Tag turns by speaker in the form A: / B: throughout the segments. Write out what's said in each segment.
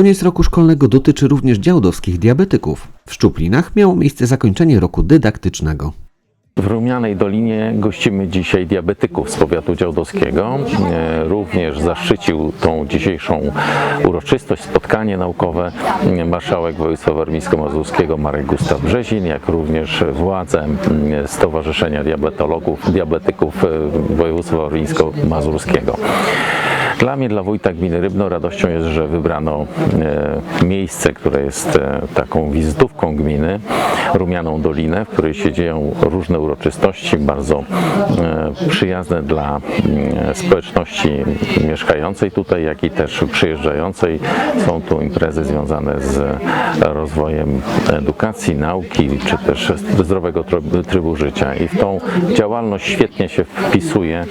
A: Koniec roku szkolnego dotyczy również działdowskich diabetyków. W Szczuplinach miało miejsce zakończenie roku dydaktycznego.
B: W Rumianej Dolinie gościmy dzisiaj diabetyków z powiatu działdowskiego. E, Również zaszczycił tą dzisiejszą uroczystość, spotkanie naukowe e, marszałek województwa warmińsko-mazurskiego Marek Gustaw Brzezin, jak również władze Stowarzyszenia Diabetologów, Diabetyków e, województwa warmińsko-mazurskiego. Dla mnie, dla wójta gminy Rybno, radością jest, że wybrano e, miejsce, które jest e, taką wizytówką gminy, Rumianą Dolinę, w której się dzieją różne uroczystości, bardzo e, przyjazne dla społeczności mieszkającej tutaj, jak i też przyjeżdżającej. Są tu imprezy związane z rozwojem edukacji, nauki, czy też zdrowego trybu- życia. I w tą działalność świetnie się wpisuje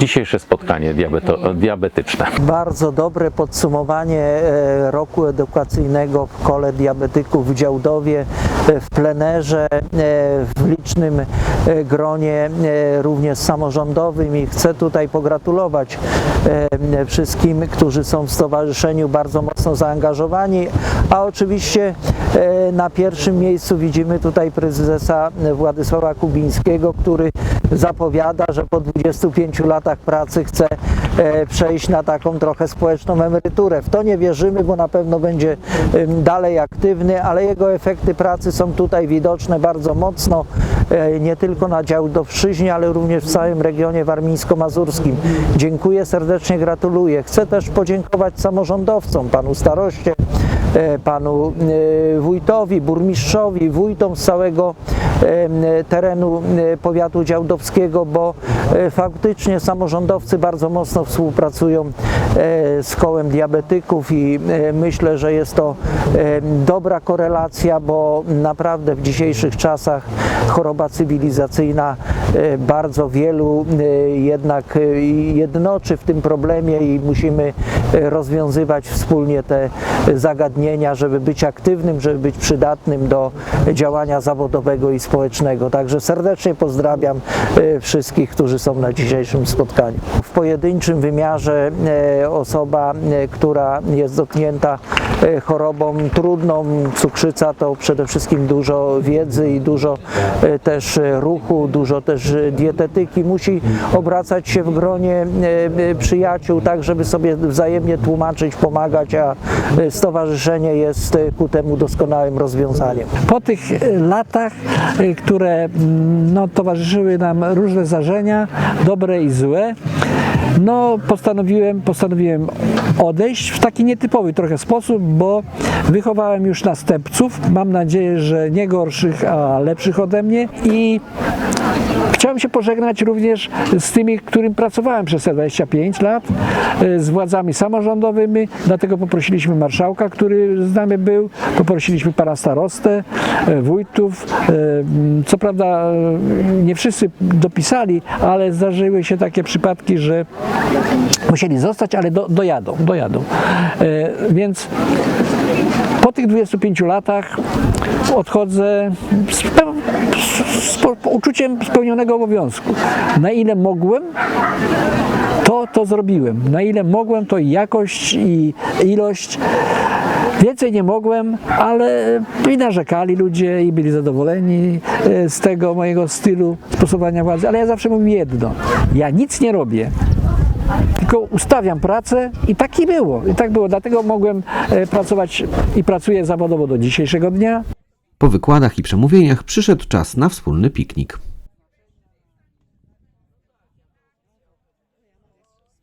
B: dzisiejsze spotkanie diabeto,
C: Bardzo dobre podsumowanie e, roku edukacyjnego w kole diabetyków w Działdowie, e, w plenerze, e, w licznym gronie również samorządowym i chcę tutaj pogratulować wszystkim, którzy są w stowarzyszeniu bardzo mocno zaangażowani, a oczywiście na pierwszym miejscu widzimy tutaj prezesa Władysława Kubińskiego, który zapowiada, że po 25 latach pracy chce przejść na taką trochę społeczną emeryturę. W to nie wierzymy, bo na pewno będzie dalej aktywny, ale jego efekty pracy są tutaj widoczne bardzo mocno, e, nie tylko na Działdowszczyźnie, ale również w całym regionie warmińsko-mazurskim. Dziękuję serdecznie, gratuluję. Chcę też podziękować samorządowcom, panu staroście, e, panu e, wójtowi, burmistrzowi, wójtom z całego em, terenu e, powiatu działdowskiego, bo e, faktycznie samorządowcy bardzo mocno współpracują e, z kołem diabetyków i e, myślę, że jest to e, dobra korelacja, bo naprawdę w dzisiejszych czasach choroba cywilizacyjna e, bardzo wielu e, jednak e, jednoczy w tym problemie i musimy e, rozwiązywać wspólnie te zagadnienia, żeby być aktywnym, żeby być przydatnym do działania zawodowego i społecznego. Także serdecznie pozdrawiam e, wszystkich, którzy są na dzisiejszym spotkaniu. W pojedynczym wymiarze e, osoba, e, która jest dotknięta e, chorobą trudną, cukrzyca, to przede wszystkim dużo wiedzy i dużo e, też e, ruchu, dużo też e, dietetyki. Musi obracać się w gronie e, e, przyjaciół, tak żeby sobie wzajemnie tłumaczyć, pomagać, a e, stowarzyszenie jest ku temu doskonałym rozwiązaniem.
D: po tych latach, które no, towarzyszyły nam różne zdarzenia, dobre i złe, no postanowiłem, postanowiłem odejść w taki nietypowy trochę sposób, bo wychowałem już następców, mam nadzieję, że nie gorszych, a lepszych ode mnie i Chciałem się pożegnać również z tymi, którym pracowałem przez te 25 lat, e, z władzami samorządowymi, dlatego poprosiliśmy marszałka, który z nami był, poprosiliśmy pana starostę, e, wójtów. e, Co prawda nie wszyscy dopisali, ale zdarzyły się takie przypadki, że musieli zostać, ale do, dojadą, dojadą. Więc po tych 25 latach odchodzę z, z, z uczuciem spełnionego obowiązku. Na ile mogłem, to to zrobiłem. Na ile mogłem, to jakość i ilość. Więcej nie mogłem, ale i narzekali ludzie i byli zadowoleni e, z tego mojego stylu sposobowania władzy. Ale ja zawsze mówię jedno. Ja nic nie robię tylko ustawiam pracę i tak i było. I tak było. Dlatego mogłem e, pracować i pracuję zawodowo do dzisiejszego dnia.
A: Po wykładach i przemówieniach przyszedł czas na wspólny piknik.